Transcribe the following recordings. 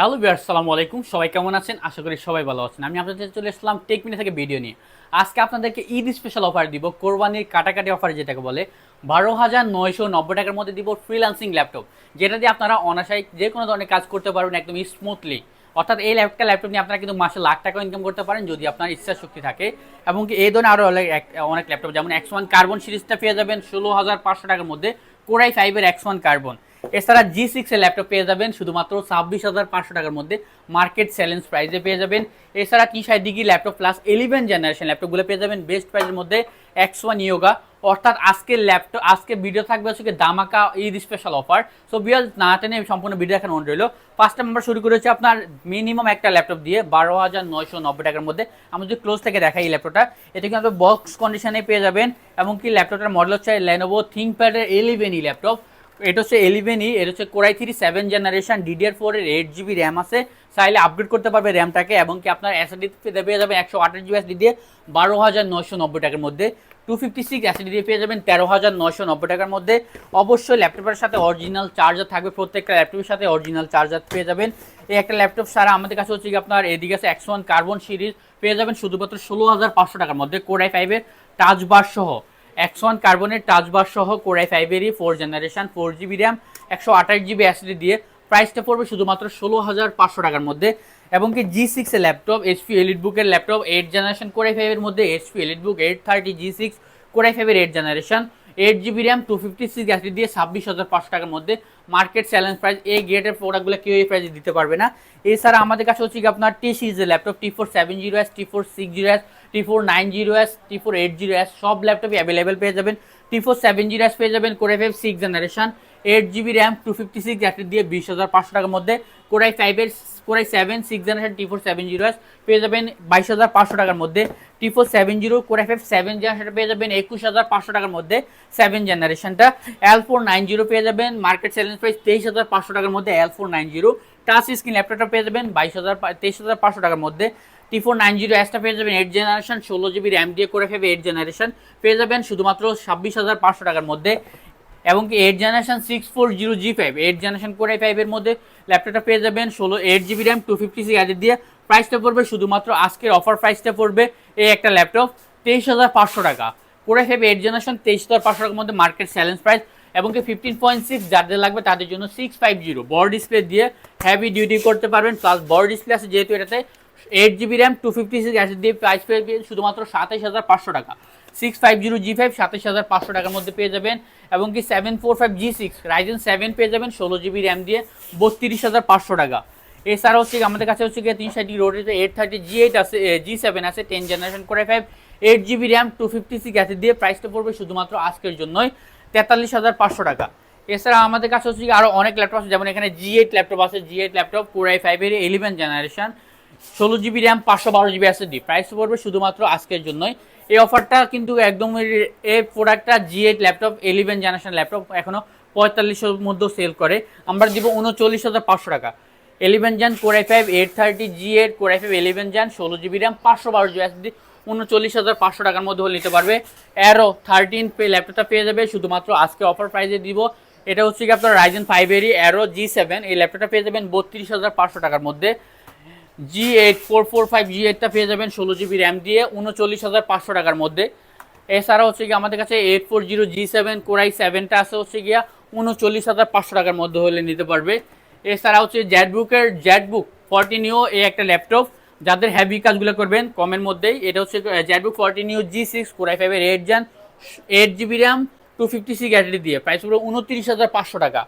Hello বিয়ার সালামু আলাইকুম। সবাই কেমন আছেন? আশা করি সবাই ভালো আছেন। আমি আপনাদের চলে আসলাম টেক মিনি থেকে ভিডিও নিয়ে। আজকে আপনাদেরকে ঈদ স্পেশাল অফার দিব, কোরবানির কাটাকাটি অফার যেটাকে বলে। বারো হাজার নয়শো নব্বই টাকার মধ্যে দিব ফ্রিল্যান্সিং ল্যাপটপ যেটা দিয়ে আপনারা অনাশায় যে কোনো ধরনের কাজ করতে পারবেন একদম স্মুথলি অর্থাৎ এই ল্যাপটপ ল্যাপটপ নিয়ে আপনারা কিন্তু মাসে লাখ টাকা ইনকাম করতে পারেন, যদি আপনার ইচ্ছা শক্তি থাকে। এবং কি এই ধরনের আরও অনেক অনেক ল্যাপটপ যেমন এক্স ওয়ান কার্বন সিরিজটা পেয়ে যাবেন ষোলো হাজার পাঁচশো টাকার মধ্যে কোরাই ফাইভের এক্স ওয়ান কার্বন এছাড়া জি সিক্স এর ল্যাপটপ পেয়ে যাবেন, শুধুমাত্র ছাব্বিশ হাজার পাঁচশো টাকার মধ্যে মার্কেট চ্যালেঞ্জ প্রাইসে পেয়ে যাবেন। এছাড়া টি ষাট degree laptop plus eleven generation ল্যাপটপগুলো পেয়ে যাবেন বেস্ট প্রাইসের মধ্যে এক্স ওয়ান ইয়োগা অর্থাৎ আজকের ল্যাপটপ আজকে ভিডিও থাকবে হচ্ছে দামাকা ঈদ স্পেশাল অফার সো বিয়াল না টেনে সম্পূর্ণ ভিডিও এখন অন রইল। পাঁচটা নাম্বার শুরু করেছে আপনার মিনিমাম একটা ল্যাপটপ দিয়ে, বারো হাজার নয়শো নব্বই টাকার মধ্যে। আমি যদি ক্লোজ থেকে দেখাই এই ল্যাপটপটা এটা কিন্তু বক্স কন্ডিশনে পেয়ে যাবেন। এবং কি ল্যাপটপটার মডেল হচ্ছে লেনোভো থিঙ্কপ্যাডের ইলেভেন ই ল্যাপটপ এটা হচ্ছে এলিভেন ই এটা হচ্ছে core i three seven generation DDR four এর এইট জিবি র্যাম আছে। চাইলে আপগ্রেড করতে পারবে র্যামটাকে এবং কি আপনার এসএসডি পেয়ে যাবেন একশো আঠাশ জিবি এসডি দিয়ে বারো হাজার নয়শো নব্বই টাকার মধ্যে। টু ফিফটি সিক্স এসডি দিয়ে পেয়ে যাবেন তেরো হাজার নয়শো নব্বই টাকার মধ্যে। অবশ্যই ল্যাপটপের সাথে অরিজিনাল চার্জার থাকবে, প্রত্যেকটা ল্যাপটপের সাথে অরিজিনাল চার্জার পেয়ে যাবেন। এই একটা ল্যাপটপ সারা আমাদের কাছে হচ্ছে কি আপনার এদিকে আছে এক্স ওয়ান কার্বন সিরিজ পেয়ে যাবেন শুধুমাত্র ষোলো হাজার পাঁচশো টাকার মধ্যে কোরাই ফাইভের টাচ বার সহ। ওয়ান কার্বনের টাচ বার সহ core i ফাইভেরই four generation four GB RAM একশো আঠাশ জিবি এসডি দিয়ে। প্রাইসটা পড়বে শুধুমাত্র ষোলো হাজার পাঁচশো টাকার মধ্যে। এবং কি জি সিক্স এর ল্যাপটপ এইচপি এলিট বুকের laptop eight generation core i ফাইভের মধ্যে HP EliteBook eight thirty G six core i ফাইভের eight generation eight GB RAM two fifty six SSD দিয়ে ছাব্বিশ হাজার পাঁচশো টাকার মধ্যে। মার্কেট চ্যালেঞ্জ প্রাইস এই গ্রেডের প্রোডাক্টগুলো কেউ এই প্রাইসে দিতে পারবে না। এছাড়া আমাদের কাছে হচ্ছে কি আপনার টি সিরিজের laptop T four seven zero S T four six zero S T four nine zero S T four eight zero S সব ল্যাপটপই অ্যাভেলেবেল পেয়ে যাবেন। T four seven zero S পেয়ে যাবেন core i five six generation eight GB RAM two fifty six SSD দিয়ে বিশ হাজার পাঁচশো টাকার মধ্যে। কোরাই ফাইভের core i seven six generation T four seven zero S পেয়ে যাবেন বাইশ হাজার পাঁচশো টাকার মধ্যে। T four seven zero core i five seven জেনারেশনটা পেয়ে যাবেন একুশ হাজার পাঁচশো টাকার মধ্যে সেভেন জেনারেশনটা এল ফোর নাইন জিরো পেয়ে যাবেন মার্কেট চ্যালেঞ্জ প্রাইস তেইশ হাজার পাঁচশো টাকার মধ্যে L four nine zero touch screen ল্যাপটপটা পেয়ে যাবেন বাইশ হাজার তেইশ হাজার পাঁচশো টাকার মধ্যে। টি ফোর নাইন জিরো এসটা পেয়ে যাবেন এইট জেনারেশন ষোলো জিবি র্যাম দিয়ে করে ফেবে এইট জেনারেশন পেয়ে যাবেন শুধুমাত্র ছাব্বিশ হাজার পাঁচশো টাকার মধ্যে। এবং কি eight generation six four zero G five eight generation core ফাইভের মধ্যে ল্যাপটপটা পেয়ে যাবেন, ষোলো eight GB RAM two fifty six দিয়ে। প্রাইসটা পড়বে শুধুমাত্র আজকের অফার প্রাইসটা পড়বে এই একটা ল্যাপটপ তেইশ হাজার পাঁচশো টাকা। করে ফেবে এইট জেনারেশন তেইশ হাজার পাঁচশো টাকার মধ্যে মার্কেট চ্যালেঞ্জ প্রাইস এবং কি ফিফটিন পয়েন্ট সিক্স যাদের লাগবে তাদের জন্য সিক্স ফাইভ জিরো বড় ডিসপ্লে দিয়ে হ্যাভি ডিউটি করতে পারবেন। প্লাস বড় ডিসপ্লে আছে যেহেতু এটাতে। Eight GB RAM two fifty six SSD দিয়ে প্রাইস পেয়ে শুধুমাত্র সাতাইশ হাজার পাঁচশো টাকা। Six five zero G five সাতাইশ হাজার পাঁচশো টাকার মধ্যে পেয়ে যাবেন। এবং কি seven four five G six Ryzen seven পেয়ে যাবেন, ষোলো জিবি র্যাম দিয়ে বত্রিশ হাজার পাঁচশো টাকা। এছাড়া হচ্ছে আমাদের কাছে হচ্ছে গিয়ে তিন ষাটটি রোডেতে এইট থার্টি জি এইট আছে জি সেভেন আছে টেন জেনারেশন করে five eight GB RAM two fifty six SSD দিয়ে প্রাইসটা পড়বে শুধুমাত্র আজকের জন্যই তেতাল্লিশ হাজার পাঁচশো টাকা। এছাড়া আমাদের কাছে হচ্ছে আরও অনেক ল্যাপটপ আছে, যেমন এখানে জি এইট ল্যাপটপ আছে G eight laptop core i ফাইভের ইলেভেন জেনারেশন ষোলো জিবি র্যাম পাঁচশো বারো জিবি এসএসডি প্রাইস পড়বে শুধুমাত্র আজকের জন্যই। এই অফারটা কিন্তু একদম এই প্রোডাক্টটা G eight laptop eleven generation laptop এখনও পঁয়তাল্লিশের মধ্যেও সেল করে। আমরা দিব উনচল্লিশ হাজার পাঁচশো টাকা। Eleven gen core i five eight thirty G eight core i five eleven gen ষোলো জিবি র্যাম পাঁচশো বারো জিবি এসএসডি উনচল্লিশ হাজার পাঁচশো টাকার মধ্যে হলে নিতে পারবে। অ্যারো থার্টিন পে ল্যাপটপটা পেয়ে যাবে। শুধুমাত্র আজকে অফার প্রাইজে দিব। এটা হচ্ছে কি আপনার রাইজেন ফাইভেরই অ্যারো জি সেভেন এই ল্যাপটপটা পেয়ে যাবেন বত্রিশ হাজার পাঁচশো টাকার মধ্যে। G eight four four five G এইটটা পেয়ে যাবেন ষোলো জিবি র্যাম দিয়ে উনচল্লিশ হাজার পাঁচশো টাকার মধ্যে। এছাড়া হচ্ছে গিয়ে আমাদের কাছে eight four zero G seven core i সেভেনটা আছে হচ্ছে গিয়া উনচল্লিশ হাজার পাঁচশো টাকার মধ্যে হলে নিতে পারবে। এছাড়া হচ্ছে জ্যাটবুকের জ্যাটবুক ফর্টিনিও এই একটা ল্যাপটপ যাদের হ্যাভি কাজগুলো করবেন, কমের মধ্যেই। এটা হচ্ছে ZBook fourteen u G six core i ফাইভের eight gen eight GB RAM two fifty six দিয়ে। প্রাইস পুরো উনত্রিশ হাজার পাঁচশো টাকা।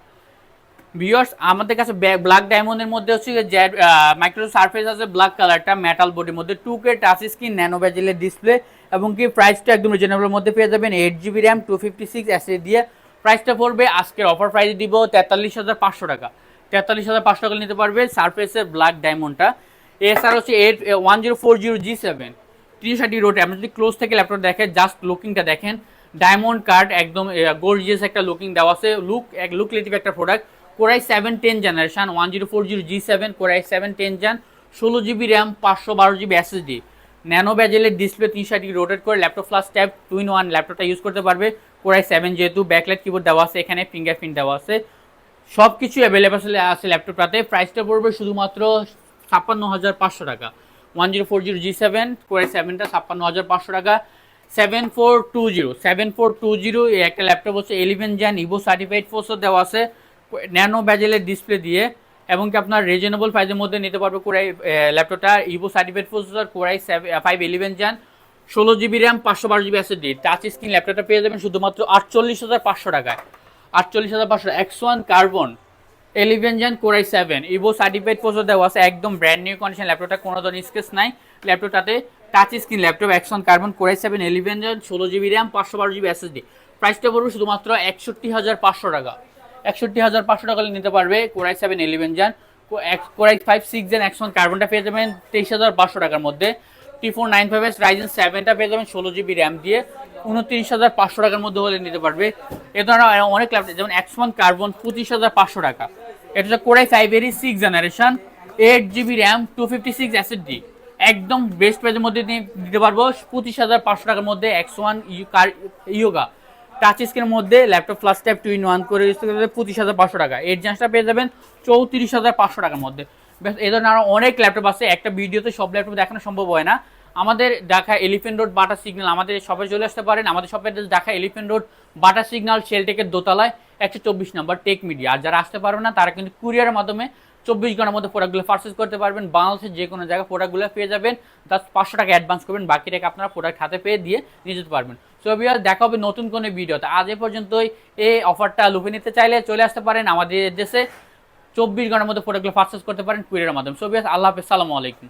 ভিওর্স আমাদের কাছে ব্ল্যাক ডায়মন্ডের মধ্যে হচ্ছে জেড মাইক্রো সার্ফেস আছে ব্ল্যাক কালারটা মেটাল বডির মধ্যে two K touch screen nano ব্যাজেলের display এবং কি প্রাইসটা একদম রিজনেবলের মধ্যে পেয়ে যাবেন eight GB RAM two fifty six SA দিয়ে। প্রাইসটা পড়বে, আজকের অফার প্রাইস দিব তেতাল্লিশ হাজার পাঁচশো টাকা। তেতাল্লিশ হাজার পাঁচশো টাকা নিতে পারবে সার্ফেসের ব্ল্যাক ডায়মন্ডটা এছাড়া হচ্ছে eight one zero four zero G seven তিরিশ ষাটি রোড আপনি যদি ক্লোজ থেকে ল্যাপটপ দেখেন জাস্ট লুকিংটা দেখেন ডায়মন্ড কার্ড একদম গোর্জিয়াস একটা লুকিং দেওয়া আছে লুক এক লুক লেটিভ একটা product core i seven ten generation one zero four zero G seven core i seven ten gen ষোলো জিবি র্যাম পাঁচশো বারো জিবি এসএসডি ন্যানো ব্যাজেলের ডিসপ্লে তিন ষাটটি রোটেট করে laptop plus tab two in one ল্যাপটপটা ইউজ করতে পারবে। কোরাই সেভেন যেহেতু ব্যাকলাইট কিবোর্ড দেওয়া আছে, এখানে ফিঙ্গারপ্রিন্ট দেওয়া আছে। সব কিছু অ্যাভেলেবেল আছে ল্যাপটপটাতে প্রাইসটা পড়বে শুধুমাত্র ছাপ্পান্ন হাজার পাঁচশো টাকা। One zero four zero G seven কোরে সেভেনটা ছাপ্পান্ন হাজার পাঁচশো টাকা। Seven four two zero seven four two zero একটা ল্যাপটপ হচ্ছে এলিভেন জ্যান ইভো সার্টিফাইড ফোর্সও দেওয়া আছে। ন্যানো ব্যাজেলের ডিসপ্লে দিয়ে, এবং কি আপনার রিজনেবল প্রাইসের মধ্যে নিতে পারবে কোরাই ল্যাপটপটা Evo certified processor core i five eleven gen ষোলো জিবি র্যাম পাঁচশো বারো জিবি এসএসডি টাচ স্ক্রিন ল্যাপটপটা পেয়ে যাবেন শুধুমাত্র আটচল্লিশ হাজার পাঁচশো টাকায়। আটচল্লিশ হাজার পাঁচশো X one carbon eleven gen core i seven evo certified processor দেওয়া আছে, একদম ব্র্যান্ড নিউ কন্ডিশন ল্যাপটপটা কোনো ধরনের স্কেচ নাই। ল্যাপটপটাতে touch screen laptop one carbon core i seven eleven gen ষোলো জিবি র্যাম পাঁচশো বারো জিবি এসএসডি প্রাইসটা পড়বে শুধুমাত্র একষট্টি হাজার পাঁচশো টাকা। একষট্টি হাজার পাঁচশো টাকা নিতে পারবে core i seven eleven gen core i five six gen একশো কার্বনটা পেয়ে যাবেন তেইশ হাজার পাঁচশো টাকার মধ্যে। T four nine five S Ryzen সেভেনটা পেয়ে যাবেন ষোলো জিবি র্যাম দিয়ে। উনত্রিশ হাজার পাঁচশো টাকার মধ্যে হলে নিতে পারবে। এ ধরনের অনেক ল্যাপটপ যেমন একশো কার্বন পঁচিশ হাজার পাঁচশো টাকা। এটা হচ্ছে core i ফাইভেরই six generation eight GB RAM two fifty six D একদম বেস্ট প্রাইসের মধ্যে দিতে পারব। পঁচিশ হাজার পাঁচশো টাকার মধ্যে একশো ওয়ান ইয়োগা টাচ স্ক্রিনের মধ্যে laptop plus tab two in one করে use করতে পঁচিশ হাজার পাঁচশো টাকা। এর জান্সটা পেয়ে যাবেন চৌত্রিশ হাজার পাঁচশো টাকার মধ্যে। এই ধরনের আরও অনেক ল্যাপটপ আছে। একটা ভিডিওতে সব ল্যাপটপ দেখানো সম্ভব হয় না। আমাদের Dhaka Elephant Road Bata signal আমাদের শপে চলে আসতে পারেন। আমাদের শপের Dhaka Elephant Road Bata signal শেলটেকের দোতলায় একশো চব্বিশ নম্বর টেক মিডিয়া আর যারা আসতে পারবে না, তারা কিন্তু কুরিয়ারের মাধ্যমে চব্বিশ ঘণ্টার মধ্যে প্রোডাক্টগুলো পার্সেস করতে পারবেন। বাংলাদেশের যে কোনো জায়গায় প্রোডাক্টগুলো পেয়ে যাবেন। তার পাঁচশো টাকা অ্যাডভান্স করবেন, বাকি টাকা আপনারা প্রোডাক্ট হাতে পেয়ে দিয়ে নিয়ে যেতে পারবেন। সো বিয়ার দেখা হবে নতুন কোনো ভিডিওতে। আজ এ পর্যন্তই। এই অফারটা লুফে নিতে চাইলে চলে আসতে পারেন আমাদের দেশে। চব্বিশ ঘণ্টার মধ্যে প্রোডাক্টগুলো পারচেস করতে পারেন কুরিয়ারের মাধ্যমে। সো বিয়ার আল্লাহ হাফিজ। সালামু আলাইকুম।